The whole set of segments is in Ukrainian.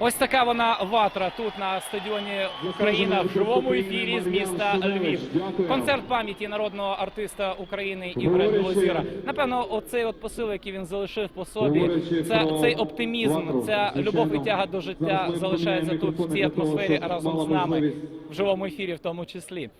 Ось така вона ватра тут на стадіоні Україна в живому ефірі з міста Львів. Концерт пам'яті народного артиста України Ігоря Білозіра. Напевно, оцей от посил, який він залишив по собі, це цей оптимізм, ця любов і тяга до життя залишається тут в цій атмосфері разом з нами в живому ефірі, в тому числі.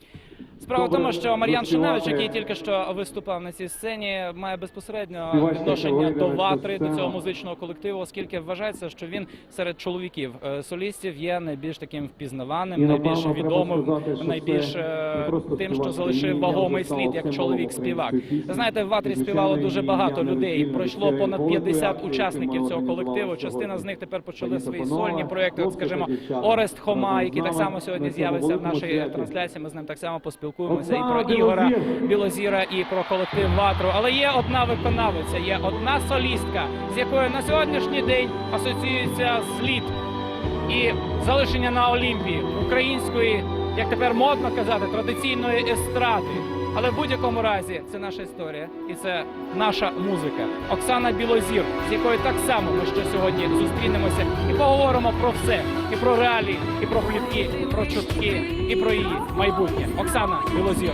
Справа в тому, що Мар'ян Шиневич, який тільки що виступав на цій сцені, має безпосередньо відношення до ватри, до цього музичного колективу, оскільки вважається, що він серед чоловіків е, солістів є найбільш таким впізнаваним, найбільш відомим, найбільш е, тим, що залишив вагомий слід як чоловік співак. Ви знаєте, в ватрі співало дуже багато людей. Пройшло понад 50 учасників цього колективу. Частина з них тепер почали свої сольні проекти. От, скажімо, Орест Хома, який так само сьогодні з'явиться в нашій трансляції. Ми з ним так само поспілкуємося і про Ігора Білозіра, і про колектив Ватру. Але є одна виконавиця, є одна солістка, з якою на сьогоднішній день асоціюється слід і залишення на Олімпії української, як тепер модно казати, традиційної естради. Але в будь-якому разі це наша історія і це наша музика. Оксана Білозір, з якою так само ми ще сьогодні зустрінемося і поговоримо про все, і про реалії, і про плітки, і про чутки, і про її майбутнє. Оксана Білозір.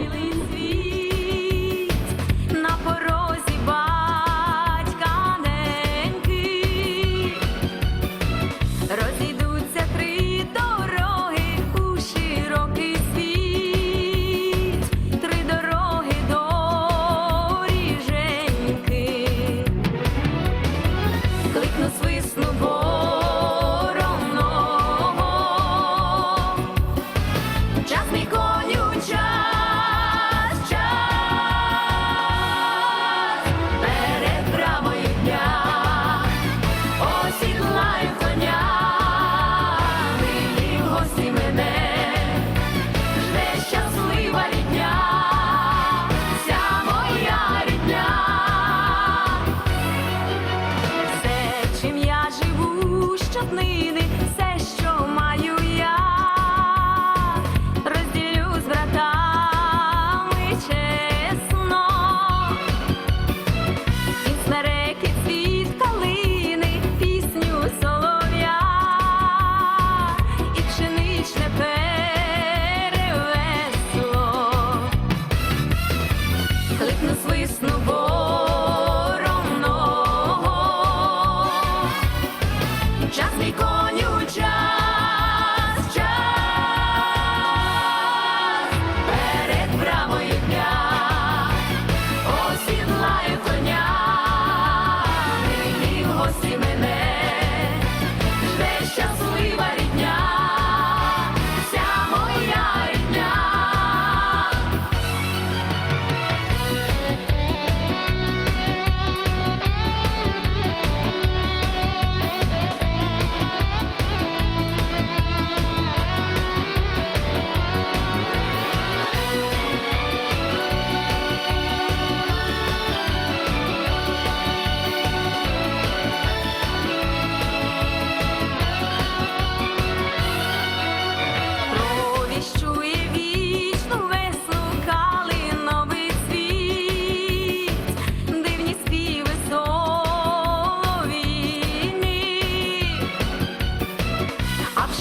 Час мій коню,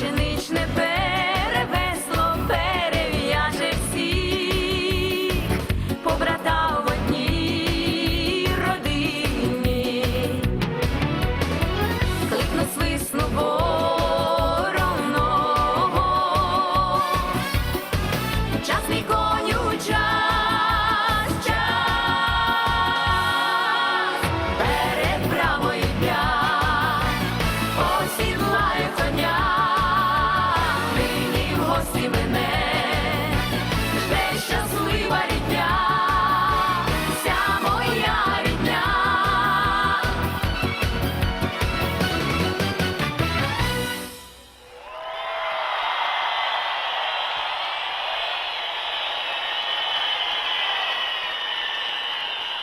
а пшеничне перевесло перев'яже всіх, побрата в одній родині. Кликну свисну